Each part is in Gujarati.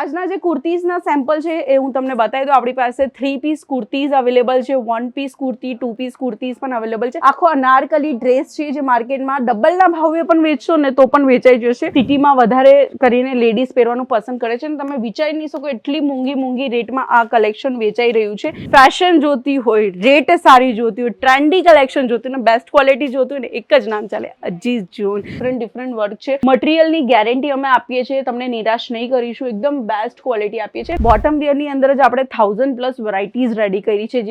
આજના જે કુર્તીઝના સેમ્પલ છે એ હું તમને બતાવી દઉં. આપણી પાસે થ્રી પીસ કુર્તીઝ અવેલેબલ છે one piece kurti two piece kurtis પણ અવેલેબલ છે. આખો અનારકલી ડ્રેસ છે જે માર્કેટમાં ડબલના ભાવે પણ વેચશો ને તો પણ વેચાઈ જશે. સિટીમાં વધારે કરીને લેડીઝ પહેરવાનું પસંદ કરે છે અને તમે વિચારી નહીં શકો એટલી મોંઘી મોંઘી રેટમાં આ કલેક્શન વેચાઈ રહ્યું છે. ફેશન જોતી હોય રેટ સારી જોતી હોય ટ્રેન્ડી કલેક્શન જોતી ને બેસ્ટ ક્વોલિટી જોતી ને એક જ નામ ચાલે Aziz Zone. Different different work છે. મટીરિયલની ગેરંટી અમે આપીએ છીએ, તમને નિરાશ નહીં કરીશું. એકદમ બેસ્ટ ક્વોલિટી આપીએ છીએ. બોટમ વેરની અંદર જ આપણે થાઉઝન્ડ પ્લસ વેરાયટીઝ રેડી કરી છે,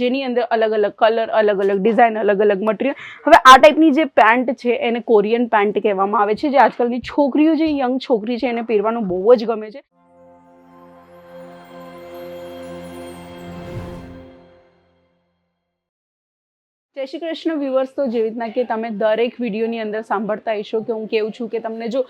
જેની અંદર અલગ અલગ કલર અલગ અલગ ડિઝાઇન અલગ અલગ મટીરિયલ હવે આ ટાઈપની જે પેન્ટ છે, એને કોરિયન પેન્ટ કહેવામાં આવે છે, જે આજકાલની છોકરીઓ, જે યંગ છોકરી છે, એને પહેરવાનું બહુ જ ગમે છે. જય શ્રી કૃષ્ણ વ્યુઅર્સ તો જેવી રીતના કે તમે દરેક વિડીયોની અંદર સાંભળતા હશો કે હું કેવું છું કે તમને જો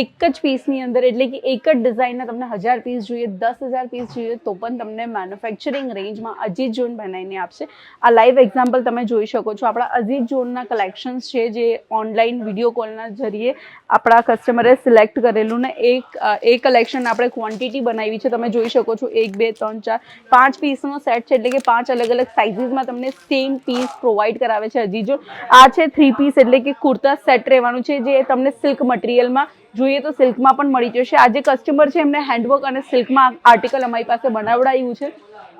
એક જ પીસની અંદર એટલે કે એક જ ડિઝાઇનના તમને હજાર પીસ જોઈએ, દસ હજાર પીસ જોઈએ, તો પણ તમને મેન્યુફેક્ચરિંગ રેન્જમાં અજીત ઝોન બનાવીને આપશે. આ લાઈવ એક્ઝામ્પલ તમે જોઈ શકો છો. આપણા અજીત ઝોનના કલેક્શન્સ છે, જે ઓનલાઈન વીડિયો કોલના જરીએ આપણા કસ્ટમરે સિલેક્ટ કરેલું ને એક, એ કલેક્શન આપણે ક્વોન્ટિટી બનાવી છે. તમે જોઈ શકો છો, એક, બે, ત્રણ, ચાર, પાંચ પીસનો સેટ છે, એટલે કે પાંચ અલગ અલગ સાઇઝીસમાં તમને સેમ પીસ પ્રોવાઈડ કરાવે છે હજીજો આ છે થ્રી પીસ એટલે કે કુર્તા સેટ રહેવાનું છે, જે તમને સિલ્ક મટીરિયલમાં જોઈએ તો સિલ્કમાં પણ મળી જશે. આ જે કસ્ટમર છે એમને હેન્ડવર્ક અને સિલ્કમાં આર્ટિકલ અમારી પાસે બનાવડાયું છે,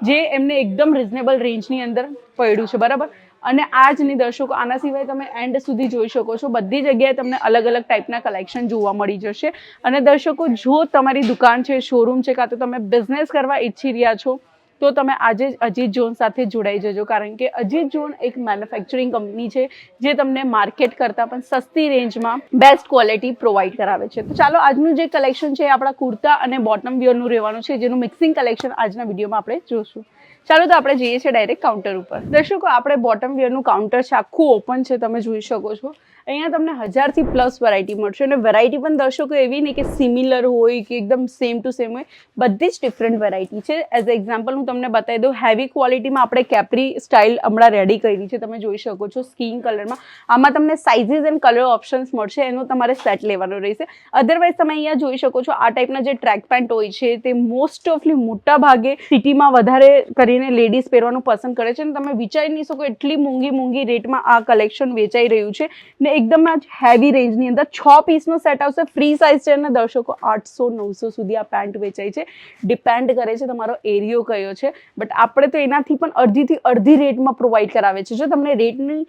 જે એમને એકદમ રિઝનેબલ રેન્જની અંદર પડ્યું છે, બરાબર? અને આ જ નહીં દર્શકો, આના સિવાય તમે એન્ડ સુધી જોઈ શકો છો. બધી જગ્યાએ તમને અલગ અલગ ટાઈપના કલેક્શન જોવા મળી જશે. અને દર્શકો, જો તમારી દુકાન છે શોરૂમ છે, કાં તો તમે બિઝનેસ કરવા ઈચ્છી રહ્યા છો તો તમે આજે જ અજીત ઝોન સાથે જોડાઈ જજો, કારણ કે અજીત ઝોન એક મેન્યુફેક્ચરિંગ કંપની છે જે તમને માર્કેટ કરતાં પણ સસ્તી રેન્જમાં બેસ્ટ ક્વોલિટી પ્રોવાઈડ કરાવે છે. તો ચાલો આજનું જે કલેક્શન છે એ આપણા કુર્તા અને બોટમ વિયરનું રહેવાનું છે, જેનું મિક્સિંગ કલેક્શન આજના વિડીયોમાં આપણે જોશું. ચાલો તો આપણે જઈએ છીએ ડાયરેક્ટ કાઉન્ટર ઉપર. દર્શકો, આપણે બોટમ વિયરનું કાઉન્ટર છે, આખું ઓપન છે, તમે જોઈ શકો છો. અહીંયા તમને હજારથી પ્લસ વેરાયટી મળશે અને વેરાયટી પણ દર્શકો એવી નહીં કે સિમિલર હોય કે એકદમ સેમ ટુ સેમ હોય. બધી જ ડિફરન્ટ વેરાયટી છે. એઝ એક્ઝામ્પલ હું તમને બતાવી દઉં. હેવી ક્વોલિટીમાં આપણે કેપરી સ્ટાઇલ હમણાં રેડી કરી છે. તમે જોઈ શકો છો સ્કીન કલરમાં આમાં તમને સાઇઝીસ એન્ડ કલર ઓપ્શન્સ મળશે. એનો તમારે સેટ લેવાનો રહેશે. અધરવાઇઝ તમે અહીંયા જોઈ શકો છો, આ ટાઈપના જે ટ્રેક પેન્ટ હોય છે, તે મોસ્ટ ઓફલી મોટા ભાગે સિટીમાં વધારે કરીને લેડીઝ પહેરવાનું પસંદ કરે છે. અને તમે વિચારી નહીં શકો એટલી મોંઘી મોંઘી રેટમાં આ કલેક્શન વેચાઈ રહ્યું છે. ને એકદમ જ હેવી રેન્જની અંદર છ પીસનો સેટ આવશે. ફ્રી સાઇઝ છે અને દર્શકો આઠસો નવસો સુધી આ પેન્ટ વેચાય છે. ડિપેન્ડ કરે છે તમારો એરિયો કયો છે. બટ આપણે તો એનાથી પણ અડધીથી અડધી રેટમાં પ્રોવાઈડ કરાવે છે. જો તમને રેટની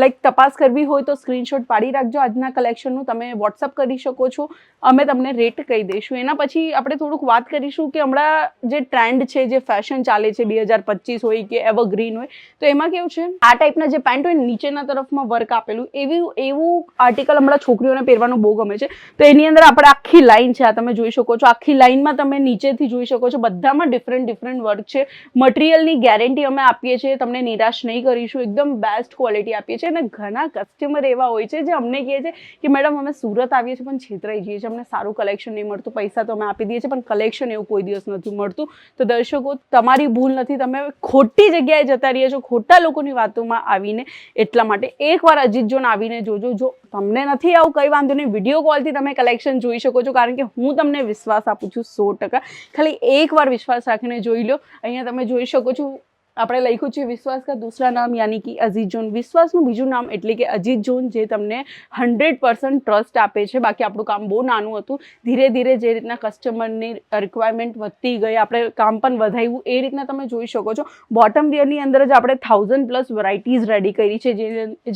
લાઈક તપાસ કરવી હોય તો સ્ક્રીનશોટ પાડી રાખજો. આજના કલેક્શનનું તમે વોટ્સઅપ કરી શકો છો. અમે તમને રેટ કહી દઈશું. એના પછી આપણે થોડુંક વાત કરીશું કે હમણાં જે ટ્રેન્ડ છે, જે ફેશન ચાલે છે, બે હજાર પચીસ હોય કે એવરગ્રીન હોય, તો એમાં કેવું છે? આ ટાઈપના જે પેન્ટ હોય નીચેના તરફમાં વર્ક આપેલું. એવી, એવું આર્ટિકલ હમણાં છોકરીઓને પહેરવાનું બહુ ગમે છે. તો એની અંદર આપણે આખી લાઈન છે, આ તમે જોઈ શકો છો. આખી લાઈનમાં તમે નીચેથી જોઈ શકો છો. બધામાં ડિફરન્ટ ડિફરન્ટ વર્ક છે. મટીરિયલની ગેરંટી અમે આપીએ છીએ, તમને નિરાશ નહીં કરીશું. એકદમ બેસ્ટ ક્વોલિટી આપીએ છીએ. અને ઘણા કસ્ટમર એવા હોય છે જે અમને કહે છે કે, મેડમ, અમે સુરત આવીએ છીએ, પણ છેતરાઈ જઈએ છીએ. અમને સારું કલેક્શન નહીં મળતું. પૈસા તો અમે આપી દઈએ છીએ, પણ કલેક્શન એવું કોઈ દિવસ નથી મળતું. તો દર્શકો, તમારી ભૂલ નથી. તમે ખોટી જગ્યાએ જતા રહ્યા છો. ખોટા લોકોની વાતોમાં આવીને એટલા માટે. એકવાર અજીત જોન આવીને જોજો. જો તમને નથી આવું કંઈ વાંધો નહીં. વીડિયો કોલથી તમે કલેક્શન જોઈ શકો છો. કારણ કે હું તમને વિશ્વાસ આપું છું સો ટકા. ખાલી એકવાર વિશ્વાસ રાખીને જોઈ લો. અહીંયા તમે જોઈ શકો છો આપણે લખ્યું છે વિશ્વાસ કા દૂસરા નામ, યાની કે અજીત જોન. વિશ્વાસનું બીજું નામ એટલે કે અજીત જોન જે તમને હંડ્રેડ પર્સન્ટ ટ્રસ્ટ આપે છે. બાકી આપણું કામ બહુ નાનું હતું. ધીરે ધીરે જે રીતના કસ્ટમરની રિક્વાયરમેન્ટ વધતી ગઈ, આપણે કામ પણ વધાર્યું. એ રીતના તમે જોઈ શકો છો. બોટમ વેરની અંદર જ આપણે થાઉઝન્ડ પ્લસ વેરાયટીઝ રેડી કરી છે.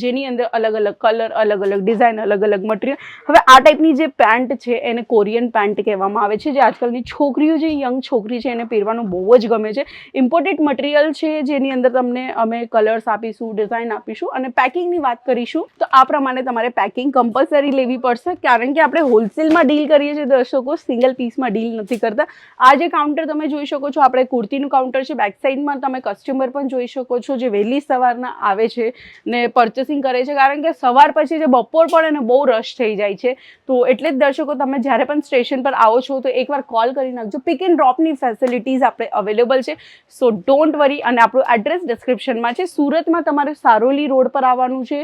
જેની અંદર અલગ અલગ કલર અલગ અલગ ડિઝાઇન અલગ અલગ મટીરિયલ હવે આ ટાઈપની જે પેન્ટ છે એને કોરિયન પેન્ટ કહેવામાં આવે છે. જે આજકાલની છોકરીઓ, જે યંગ છોકરી છે, એને પહેરવાનું બહુ જ ગમે છે. ઇમ્પોર્ટેડ મટીરિયલ છે જેની અંદર તમને અમે કલર્સ આપીશું ડિઝાઇન આપીશું અને પેકિંગની વાત કરીશું, તો આ પ્રમાણે તમારે પેકિંગ કમ્પલસરી લેવી પડશે. કારણ કે આપણે હોલસેલમાં ડીલ કરીએ છીએ, દર્શકો સિંગલ પીસમાં ડીલ નથી કરતા. આ જે કાઉન્ટર તમે જોઈ શકો છો, આપણે કુર્તીનું કાઉન્ટર છે બેક સાઈડમાં તમે કસ્ટમર પણ જોઈ શકો છો, જે વહેલી સવારના આવે છે ને પરચેસિંગ કરે છે. કારણ કે સવાર પછી જે બપોર પણ એને બહુ રશ થઈ જાય છે. તો એટલે જ દર્શકો, તમે જ્યારે પણ સ્ટેશન પર આવો છો, તો એકવાર કોલ કરી નાખજો. પિક એન્ડ ડ્રોપની ફેસિલિટીઝ આપણે અવેલેબલ છે. સો ડોન્ટ વરી અને આપણું એડ્રેસ ડિસ્ક્રિપ્શનમાં છે. સુરતમાં તમારે સારોલી રોડ પર આવવાનું છે.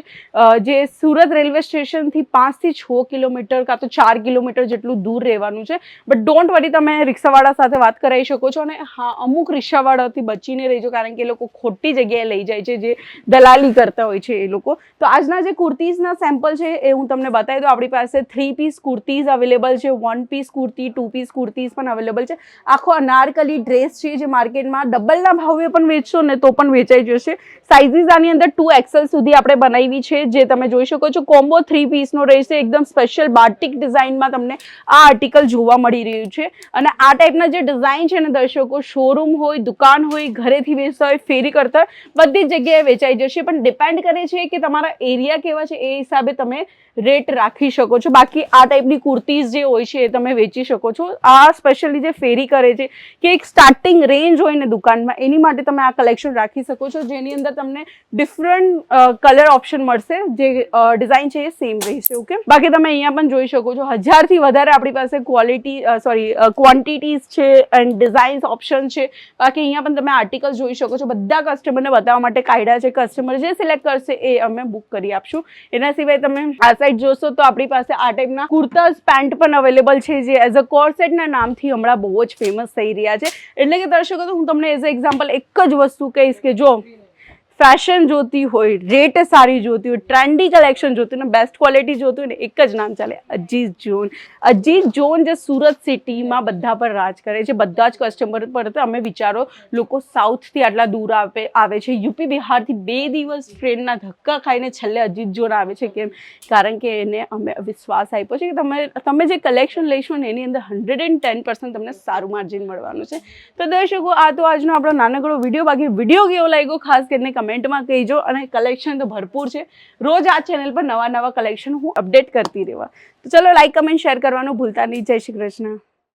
જે સુરત રેલવે સ્ટેશનથી પાંચથી છ કિલોમીટર કાં તો ચાર કિલોમીટર જેટલું દૂર રહેવાનું છે. બટ ડોન્ટ વરી તમે રિક્ષાવાળા સાથે વાત કરાવી શકો છો અને હા, અમુક રિક્ષાવાળાથી બચીને રહેજો, કારણ કે એ લોકો ખોટી જગ્યાએ લઈ જાય છે, જે દલાલી કરતા હોય છે એ લોકો. તો આજના જે કુર્તીઝના સેમ્પલ છે એ હું તમને બતાવી દઉં. આપણી પાસે થ્રી પીસ કુર્તીઝ અવેલેબલ છે one piece kurti two piece kurtis પણ અવેલેબલ છે. આખો અનારકલી ડ્રેસ છે જે માર્કેટમાં ડબલના ભાવે પણ વેચશો ને તો પણ વેચાઈ જશે. સાઇઝીસ આની અંદર ટુ એક્સેલ સુધી આપણે બનાવી છે, જે તમે જોઈ શકો છો. કોમ્બો થ્રી પીસનો રહેશે. એકદમ સ્પેશિયલ બાર્ટિક ડિઝાઇનમાં તમને આ આર્ટિકલ જોવા મળી રહ્યું છે. અને આ ટાઈપના જે ડિઝાઇન છે ને દર્શકો શોરૂમ હોય, દુકાન હોય, ઘરેથી વેચતા હોય ફેરી કરતા બધી જગ્યાએ વેચાઈ જશે. પણ ડિપેન્ડ કરે છે કે તમારા એરિયા કેવા છે એ હિસાબે તમે રેટ રાખી શકો છો. બાકી આ ટાઈપની કુર્તીઝ જે હોય છે એ તમે વેચી શકો છો. આ સ્પેશિયલી જે ફેરી કરે છે, કે એક સ્ટાર્ટિંગ રેન્જ હોય ને દુકાનમાં, એની માટે તમે આ કલેક્શન રાખી શકો છો. જેની અંદર તમને ડિફરન્ટ કલર ઓપ્શન મળશે. જે ડિઝાઇન છે એ સેમ રહેશે ઓકે બાકી તમે અહીંયા પણ જોઈ શકો છો, હજારથી વધારે આપણી પાસે ક્વોલિટી સોરી ક્વોન્ટિટીઝ છે એન્ડ ડિઝાઇન્સ ઓપ્શન છે. બાકી અહીંયા પણ તમે આર્ટિકલ જોઈ શકો છો. બધા કસ્ટમરને બતાવવા માટે કાયદા છે. કસ્ટમર જે સિલેક્ટ કરશે એ અમે બુક કરી આપશું. એના સિવાય તમે આ સાઈડ જોશો તો આપણી પાસે આ ટાઈપના કુર્તાઝ પેન્ટ પણ અવેલેબલ છે, જે એઝ અ કોર્સેટના નામથી હમણાં બહુ જ ફેમસ થઈ રહ્યા છે. એટલે કે દર્શકો, તો હું તમને એઝ અ એક્ઝામ્પલ એક જ વસ્તુ કહીશ કે જો ફેશન જોતી હોય, રેટ સારી જોતી હોય ટ્રેન્ડી કલેક્શન જોતી હોય, ને બેસ્ટ ક્વોલિટી જોતી હોય ને એક જ નામ ચાલે, અજીત જોન. અજીત જોન જે સુરત સિટીમાં બધા પર રાજ કરે છે, બધા જ કસ્ટમર પર અમે વિચારો, લોકો સાઉથથી આટલા દૂર આવે આવે છે, યુપી બિહારથી બે દિવસ ટ્રેનના ધક્કા ખાઈને છેલ્લે અજીત જોન આવે છે કેમ? કારણ કે એને અમે વિશ્વાસ આપ્યો છે કે તમે તમે જે કલેક્શન લઈશો ને એની અંદર હંડ્રેડ એન્ડ ટેન પર્સન્ટ તમને સારું માર્જિન મળવાનું છે. તો દર્શકો, આ તો આજનો આપણો નાનકડો વીડિયો બાકી વીડિયો કેવો લાગ્યો? ખાસ કરીને કમેન્ટમાં કહીજો અને કલેક્શન તો ભરપૂર છે. રોજ આ ચેનલ પર નવા નવા કલેક્શન હું અપડેટ કરતી રહેવા. તો ચલો લાઈક કમેન્ટ શેર કરવાનું ભૂલતા નહીં. જય શ્રી કૃષ્ણ.